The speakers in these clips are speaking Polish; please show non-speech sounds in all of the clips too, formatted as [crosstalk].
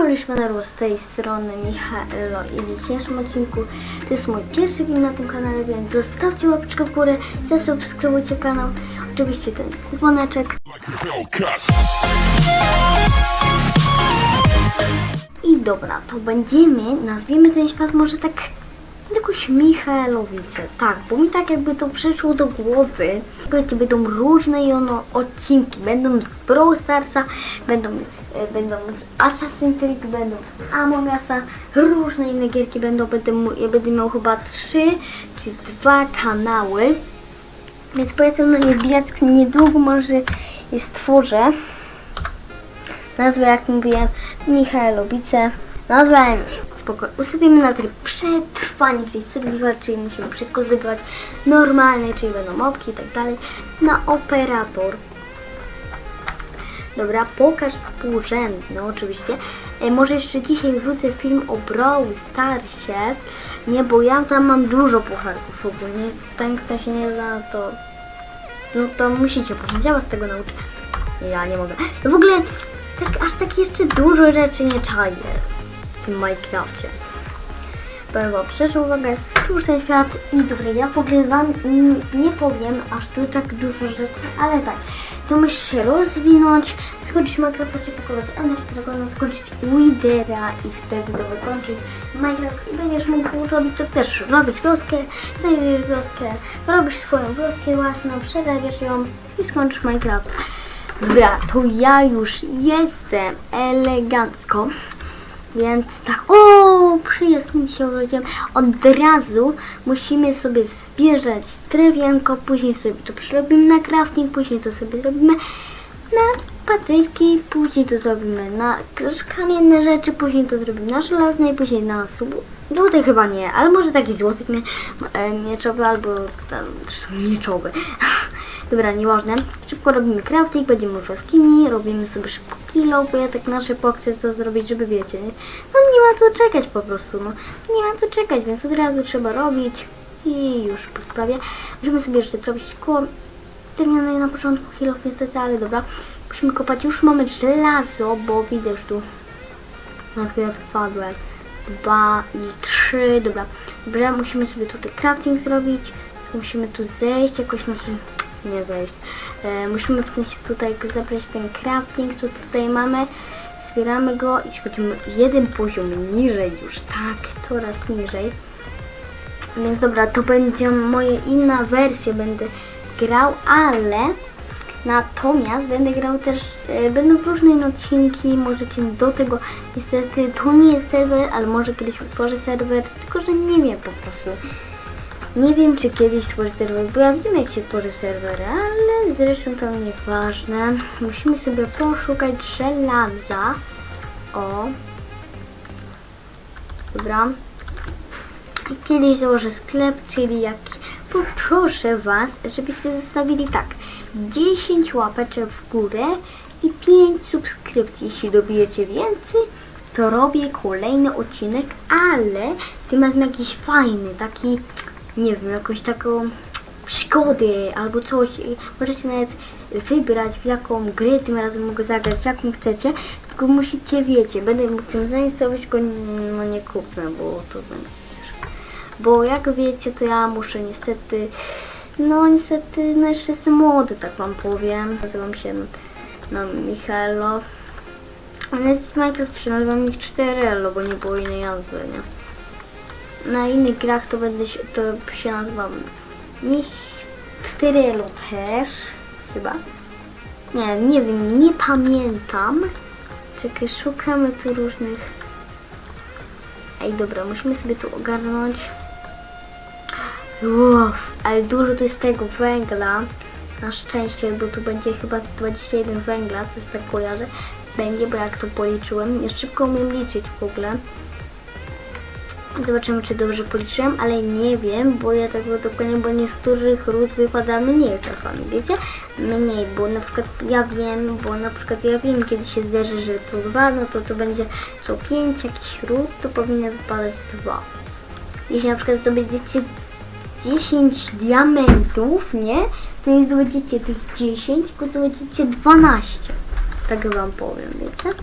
Cześć Maneru, z tej strony Michaelo i w dzisiejszym odcinku to jest mój pierwszy film na tym kanale, więc zostawcie łapeczkę w górę, zasubskrybujcie kanał, oczywiście ten dzwoneczek. I dobra, to będziemy, nazwiemy ten świat może tak jakoś tak, bo mi tak jakby to przyszło do głowy, Słuchajcie, będą różne i ono odcinki, będą z Brawl Starsa, będą, e, będą z Assassin's Creed, będą z Among Usa, różne inne gierki będą, będę, ja będę miał chyba trzy czy dwa kanały, więc nie wbijać, niedługo może je stworzę. Nazwę, jak mówiłem, Michaelowice. Nazwałem już. Spokojnie. Ustawimy na tryb przetrwanie, czyli survival, czyli musimy wszystko zdobywać normalnie, czyli będą mopki i tak dalej. Na operator. Dobra, pokaż współrzędny oczywiście. E, może jeszcze dzisiaj wrócę film o Brawl Starsie. Nie, bo ja tam mam dużo pucharków ogólnie. Ten, kto się nie zna, to no to musicie poznać, ja was tego nauczę. Ja nie mogę. W ogóle tak, aż tak jeszcze dużo rzeczy nie czaję tym Minecrafcie. Powiem wam szczerze, uwaga, jest słuszny świat i dobry, ja ogóle wam nie powiem aż tu tak dużo rzeczy, ale tak, to musisz się rozwinąć, skończyć Minecrafta, pokonać Ender Dragona, skończyć Widera i wtedy to wykończyć Minecraft i będziesz mógł robić co chcesz, robić wioskę, znajdujesz wioskę, robisz swoją wioskę własną, przedawiesz ją i skończysz Minecraft. Dobra, to ja już jestem elegancko. Więc tak, o, przyjaźń się urodziłem. Od razu musimy sobie zbierać drewienko, później sobie to przerobimy na crafting, później to sobie robimy na patyczki, później to zrobimy na kamienne rzeczy, później to zrobimy na żelazne i później na. Złoty chyba nie, ale może taki złoty mie, e, mieczowy albo tam, zresztą mieczowy. [laughs] Dobra, nieważne. Szybko robimy crafting, będziemy już łaskini, robimy sobie szybko kilo, bo ja tak na szybko chcę to zrobić, żeby wiecie, no nie ma co czekać po prostu, no nie ma co czekać, więc od razu trzeba robić i już po sprawie. Musimy sobie jeszcze zrobić koło drewniane na początku kilo niestety, ale dobra. Musimy kopać, już mamy żelazo, bo widzę już tu ja tu wpadłem. Dwa i trzy, dobra. Dobra, musimy sobie tutaj crafting zrobić. Musimy tu zejść, jakoś znaczy nie zejść. E, musimy w sensie tutaj zabrać ten crafting, tu tutaj mamy. Zbieramy go i chodzimy jeden poziom niżej już, tak, coraz niżej. Więc dobra, to będzie moja inna wersja, będę grał, ale natomiast będę grał też, e, będą różne odcinki, możecie do tego, niestety to nie jest serwer, ale może kiedyś utworzę serwer, tylko że nie wiem po prostu. Nie wiem, czy kiedyś serwer, ja wiem, jak się tworzy serwery, ale zresztą to nieważne. Musimy sobie poszukać żelaza. O. Dobra. Kiedyś założę sklep, czyli jak poproszę Was, żebyście zostawili tak 10 łapeczek w górę i 5 subskrypcji. Jeśli dobijecie więcej, to robię kolejny odcinek, ale tym razem jakiś fajny, taki, nie wiem, jakąś taką przygody albo coś. Możecie nawet wybrać, w jaką grę tym razem mogę zagrać, jaką chcecie, tylko musicie, wiecie, będę mógł zainstalować, tylko no nie kupnę, bo to będzie bo jak wiecie, to ja muszę niestety, no niestety, no jeszcze jestem młody, tak wam powiem. Nazywam się no, no Michaelo. Ale niestety Minecraft nazywam ich 4Elo, bo nie było innej nazwy, nie? Na innych grach to będę się, to się nazywam Mich 4Elo też, chyba. Nie, nie wiem, nie pamiętam. Czekaj, szukamy tu różnych... Ej, dobra, musimy sobie tu ogarnąć. Uff, ale dużo tu jest tego węgla. Na szczęście, bo tu będzie chyba 21 węgla, coś tak kojarzę. Będzie, bo jak to policzyłem. Ja szybko umiem liczyć w ogóle. Zobaczymy, czy dobrze policzyłem, ale nie wiem, bo ja tego dokładnie, bo niektórych ród wypada mniej czasami, wiecie? Mniej, bo na przykład ja wiem, bo na przykład ja wiem, kiedy się zdarzy, że to dwa, no to to będzie co pięć jakichś ród, to powinno wypadać dwa. Jeśli na przykład zdobędziecie 10 diamentów, nie? To nie zdobędziecie tych 10, tylko zdobędziecie 12. Tak wam powiem, wiecie?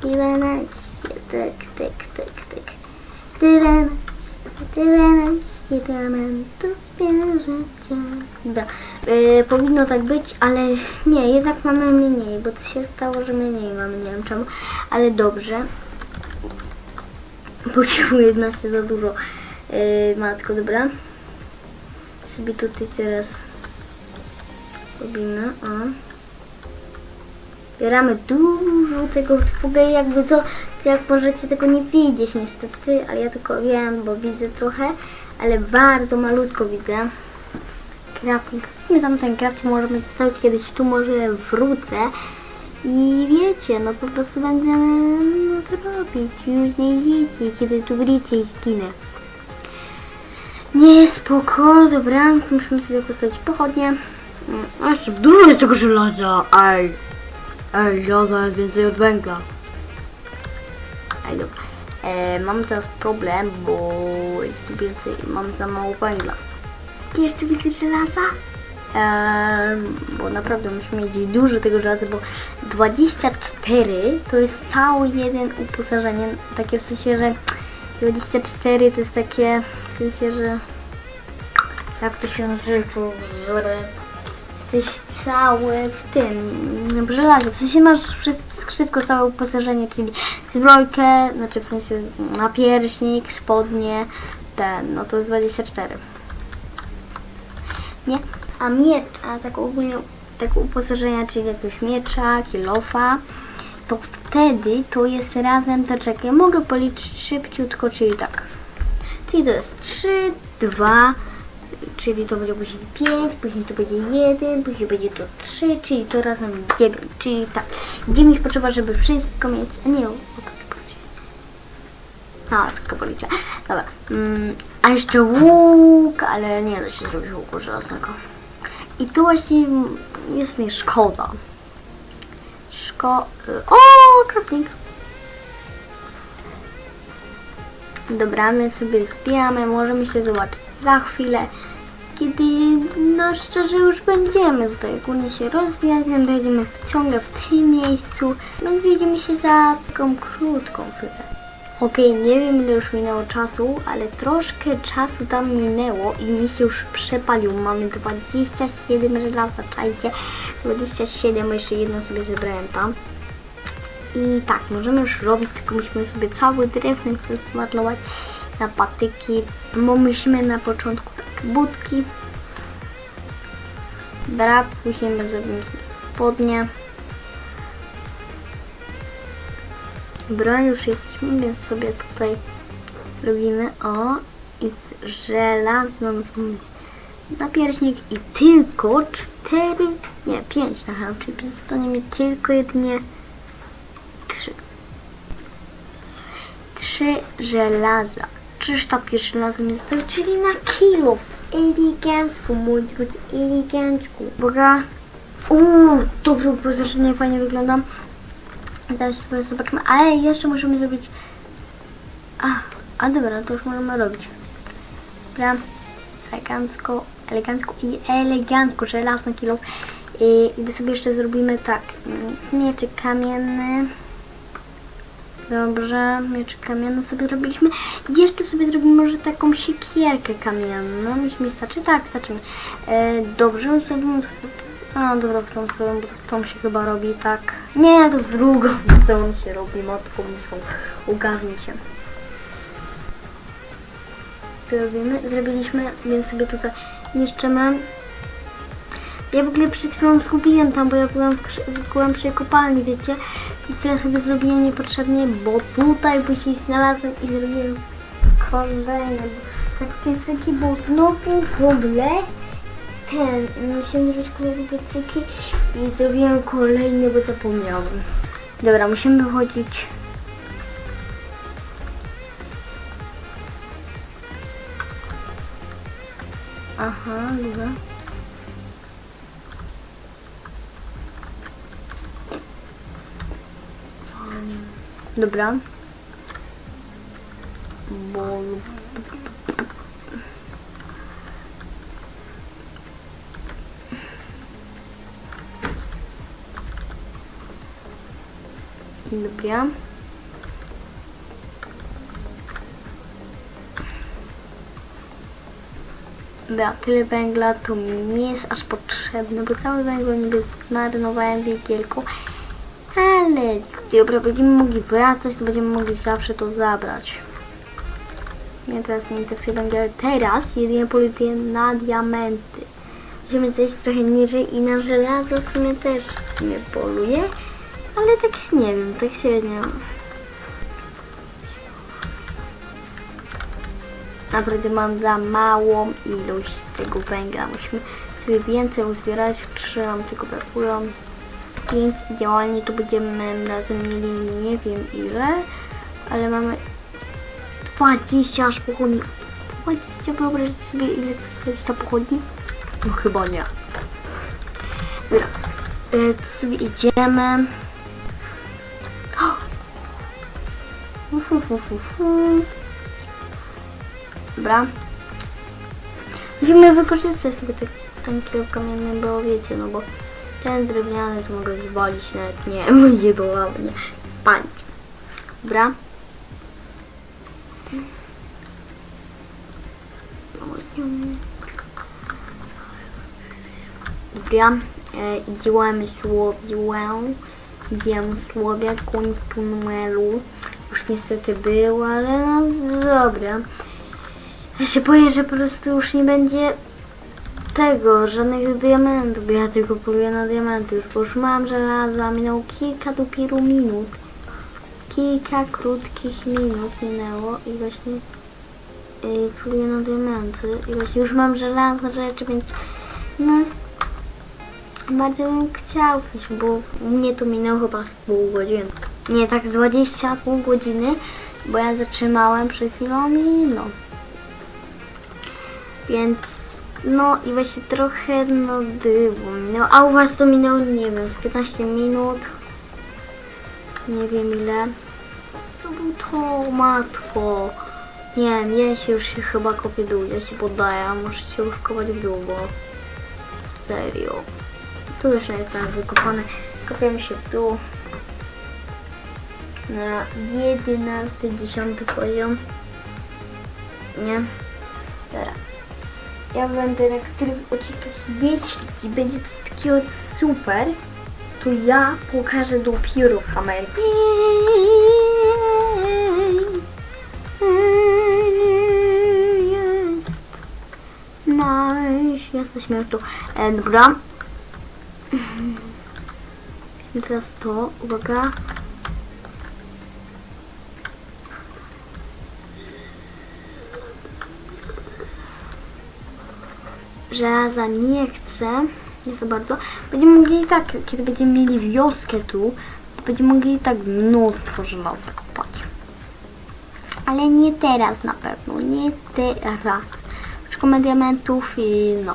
12, tak, tak, tak, tak. 12, 12 diamentów bierze cię. Dobra, yy, powinno tak być, ale nie, jednak mamy mniej, bo to się stało, że mniej mamy, nie wiem czemu, ale dobrze. Bo 11 za dużo. Yy, matko, dobra. Sobie tutaj teraz robimy, o. Bieramy dużo tego w ogóle jakby co, jak możecie tego nie widzieć niestety, ale ja tylko wiem, bo widzę trochę, ale bardzo malutko widzę. Crafting. Weźmy tam ten crafting możemy zostawić kiedyś tu może wrócę i wiecie, no po prostu będziemy no to robić. Już nie idziecie, kiedy tu wrócę i zginę. Nie, spoko, dobra, musimy sobie postawić pochodnie. Mm, A jeszcze dużo jest tego żelaza, ej. Ej, żelaza jest więcej od węgla. Ej, dobra. E, teraz problem, bo jest tu więcej, mam za mało węgla. Jeszcze więcej żelaza? Em, bo naprawdę musimy mieć dużo tego żelaza, bo 24 to jest cały jeden uposażenie, takie w sensie, że 24 to jest takie, w sensie, że jak to się nazywa, jesteś cały w tym, w żelazie, w sensie masz wszystko, całe uposażenie, czyli zbrojkę, znaczy w sensie napierśnik, spodnie, ten, no to jest 24. Nie? A miecz, a tak ogólnie tego uposażenia, czyli jakiegoś miecza, kilofa, to wtedy to jest razem, to czekaj, mogę policzyć szybciutko, czyli tak. Czyli to jest 3, 2, czyli to będzie później 5, później to będzie 1, później będzie to 3, czyli to razem 9, czyli tak. 9 potrzeba, żeby wszystko mieć, a nie. A, wszystko policzę. Dobra. Mm, a jeszcze łuk, ale nie da się zrobić łuku żelaznego. I tu właśnie jest mi szkoda. Szko... O, crafting. Dobra, my sobie zbieramy, możemy się zobaczyć za chwilę, kiedy, no szczerze, już będziemy tutaj ogólnie się rozwijać, będziemy ciągle w tym miejscu, więc widzimy się za taką krótką chwilę. Okej, nie wiem ile już minęło czasu, ale troszkę czasu tam minęło i mi się już przepalił. Mamy 27 żelaza, czajcie, 27, bo jeszcze jedno sobie zebrałem tam. I tak, możemy już robić, tylko musimy sobie cały drewno smatlować na patyki, bo musimy na początku tak budki, później zrobimy sobie spodnie. Broń już jesteśmy, więc sobie tutaj robimy o i żelazną napierśnik i tylko cztery, nie, pięć na czyli zostanie mi tylko jedynie trzy. Trzy żelaza. Trzy sztabki żelaza mi zostały, czyli na kilo. Elegancko, mój drodzy, elegancko. Boga. Uuu, dobre uposażenie, fajnie wyglądam. Teraz sobie zobaczymy, ale jeszcze musimy zrobić... A, a dobra, to już możemy robić. Dobra, elegancko, elegancko i elegancko, żelazny kilo. I, I sobie jeszcze zrobimy tak, mm, mieczyk kamienny. Dobrze, mieczyk kamienny sobie zrobiliśmy. I Jeszcze sobie zrobimy może taką siekierkę kamienną. Już mi starczy? Tak, starczymy. E, dobrze, zrobimy... A, dobra, w tą stronę, bo w tą się chyba robi, tak. Nie, to w drugą [laughs] stronę się robi, matką muszą ogarnij się. Robimy, zrobiliśmy, więc sobie tutaj niszczymy. Ja w ogóle przed chwilą zgubiłem tam, bo ja przy- byłam przy kopalni, wiecie? I co ja sobie zrobiłem niepotrzebnie, bo tutaj później znalazłem i zrobiłem kolejne tak piecyki, bo znowu w ogóle ten, musiałem zrobić kolejne piecyki i zrobiłem kolejny, bo zapomniałem. Dobra, musimy wychodzić. Aha, dobra. Dobra. Bo... Dobra. Dobra, tyle węgla to mi nie jest aż potrzebne, bo cały węgiel niby zmarnowałem w wiegielku dobra, będziemy mogli wracać, to będziemy mogli zawsze to zabrać. Mnie teraz nie interesuje węgiel. Teraz jedynie poluję na diamenty. Musimy zejść trochę niżej i na żelazo w sumie też sumie poluję. Ale tak nie wiem, tak średnio. Naprawdę mam za małą ilość tego węgla. Musimy sobie więcej uzbierać. Trzy nam tylko brakują. Pięć idealnie tu będziemy razem mieli nie wiem ile, ale mamy 20 aż pochodni. 20 wyobraźcie sobie ile to jest 20 pochodni? No chyba nie. Dobra, e, to sobie idziemy. Dobra. Musimy wykorzystać sobie te, ten kilo kamienny, bo wiecie, no bo ten drewniany to mogę zwalić nawet nie, [laughs] będzie do lawy, nie, spalić. Dobra. Dobra, e, idziemy słowię, idziemy słowie, koniec tunelu. Już niestety było, ale no dobra. Ja się boję, że po prostu już nie będzie tego, żadnych diamentów, ja tylko poluję na diamenty już, bo już mam żelazo, a minęło kilka dopiero minut. Kilka krótkich minut minęło i właśnie yy, poluję na diamenty i właśnie już mam żelazne rzeczy, więc no bardzo bym chciał, w sensie, bo mnie to minęło chyba z pół godziny. Nie, tak z 20 pół godziny, bo ja zatrzymałem przed chwilą i no. Więc no i właśnie trochę no dymu minęło. A u was to minęło, nie wiem, z 15 minut. Nie wiem ile. To był to, matko. Nie wiem, ja się już się chyba kopię ja się poddaję, możecie już kopać w dół, bo serio. Tu już nie jest nawet wykopane. Kopiemy się w dół. Na 11, 10 poziom. Nie? Teraz. Ja będę na którymś odcinkach, jeśli będzie coś takiego super, to ja pokażę dopiero kamerę. Jest. Nice. Jesteśmy już tu. E, dobra. I teraz to, uwaga. Żelaza nie chcę, nie za bardzo. Będziemy mogli i tak, kiedy będziemy mieli wioskę tu, to będziemy mogli i tak mnóstwo żelaza kopać. Ale nie teraz na pewno, nie teraz. Szukamy diamentów i no.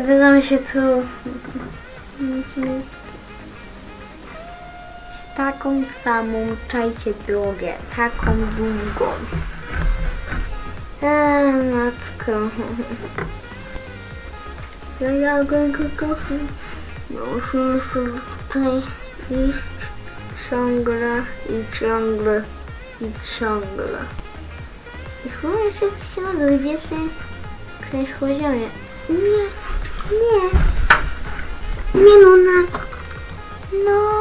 Drodzy. Zgadzamy się tu z taką samą, czajcie drogę, taką długą. Eee, matko. Ja jadłem kokosy. Musimy sobie tutaj iść ciągle i ciągle i ciągle. I chyba jeszcze coś gdzie się ktoś poziomie. Nie, nie. Nie no na. No.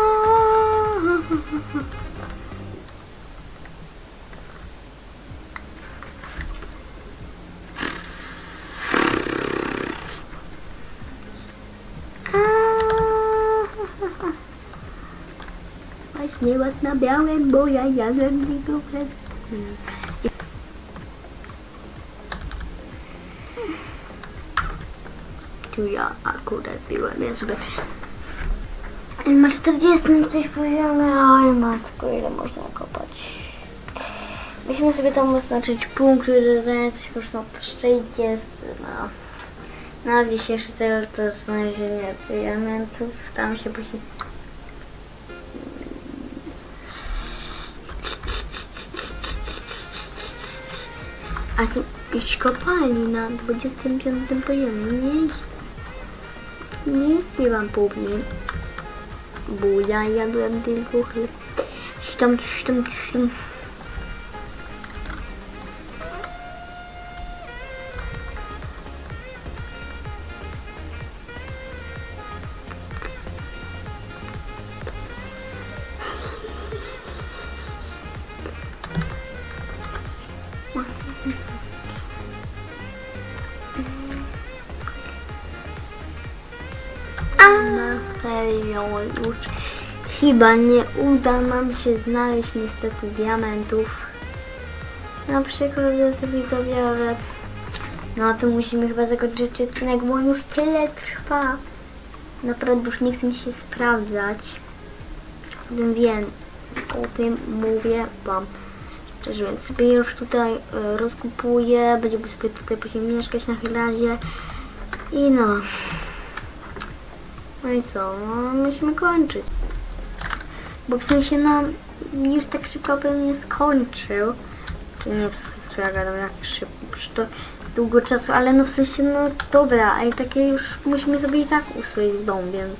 Właśnie was nabiałem, bo ja jadłem tylko Tu ja akurat piłem, ja sobie... Ma 40 coś poziomie, oj matko, ile można kopać. Musimy sobie tam oznaczyć punkt, który zająć już na 40, no. No, dzisiejszy cel to znalezienie diamentów. Tam się później... A tu być kopalni na 25 poziomie. Nie, nie śpiewam powiem. Bo ja jadłem tylko chleb. Coś tam, coś tam, coś tam. Serio już chyba nie uda nam się znaleźć niestety diamentów. No przykro, drodzy widzowie, ale no to musimy chyba zakończyć odcinek, bo już tyle trwa. Naprawdę już nie chce mi się sprawdzać. O tym wiem, o tym mówię wam. Szczerze, więc sobie już tutaj e, rozkupuję, będziemy sobie tutaj później mieszkać na razie. I no. No i co? No, musimy kończyć. Bo w sensie, no, już tak szybko bym nie skończył. Czy nie, w sensie, ja gadam jak szybko, to długo czasu, ale no w sensie, no dobra, a i takie już musimy sobie i tak ustroić dom, więc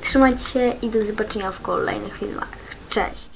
trzymajcie się i do zobaczenia w kolejnych filmach. Cześć!